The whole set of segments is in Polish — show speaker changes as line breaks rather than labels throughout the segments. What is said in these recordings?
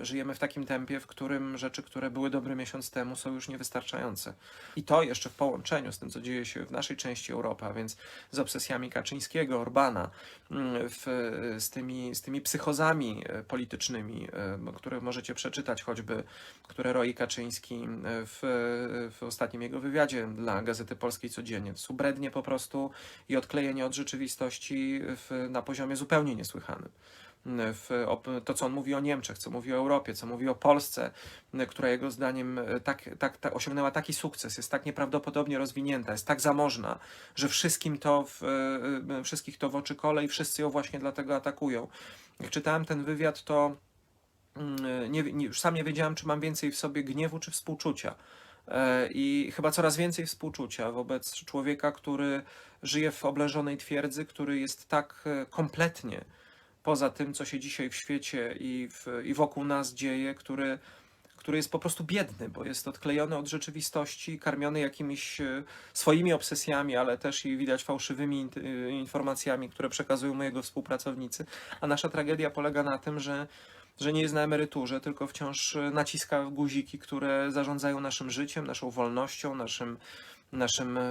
żyjemy w takim tempie, w którym rzeczy, które były dobry miesiąc temu, są już niewystarczające. I to jeszcze w połączeniu z tym, co dzieje się w naszej części Europy, a więc z obsesjami Kaczyńskiego, Orbana, mm, w, z, tymi, z tymi psychozami e, politycznymi, e, które możecie przeczytać choćby, które roi Kaczyński e, w, w ostatnim jego wywiadzie dla Gazety Polskiej codziennie. To są brednie po prostu i odklejenie od rzeczywistości w, na poziomie zupełnie niesłychanym. W, to, co on mówi o Niemczech, co mówi o Europie, co mówi o Polsce, która jego zdaniem e, tak, tak, tak osiągnęła taki sukces, jest tak nieprawdopodobnie rozwinięta, jest tak zamożna, że wszystkim to w, e, wszystkich to w oczy kole i wszyscy ją właśnie dlatego atakują. Jak czytałem ten wywiad, to mm, nie, nie, już sam nie wiedziałem, czy mam więcej w sobie gniewu, czy współczucia. E, I chyba coraz więcej współczucia wobec człowieka, który żyje w obleżonej twierdzy, który jest tak e, kompletnie poza tym, co się dzisiaj w świecie i, w, i wokół nas dzieje, który, który jest po prostu biedny, bo jest odklejony od rzeczywistości, karmiony jakimiś e, swoimi obsesjami, ale też i widać fałszywymi e, informacjami, które przekazują mu jego współpracownicy. A nasza tragedia polega na tym, że że nie jest na emeryturze, tylko wciąż naciska guziki, które zarządzają naszym życiem, naszą wolnością, naszym, naszym, e,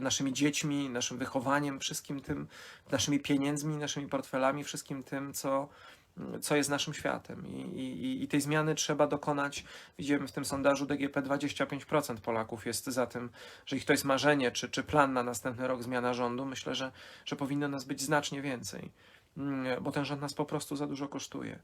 naszymi dziećmi, naszym wychowaniem, wszystkim tym, naszymi pieniędzmi, naszymi portfelami, wszystkim tym, co, co jest naszym światem. I, i, I tej zmiany trzeba dokonać. Widzimy w tym sondażu DGP 25% Polaków jest za tym, że ich to jest marzenie, czy, czy plan na następny rok zmiana rządu. Myślę, że, że powinno nas być znacznie więcej, Mm, bo ten rząd nas po prostu za dużo kosztuje.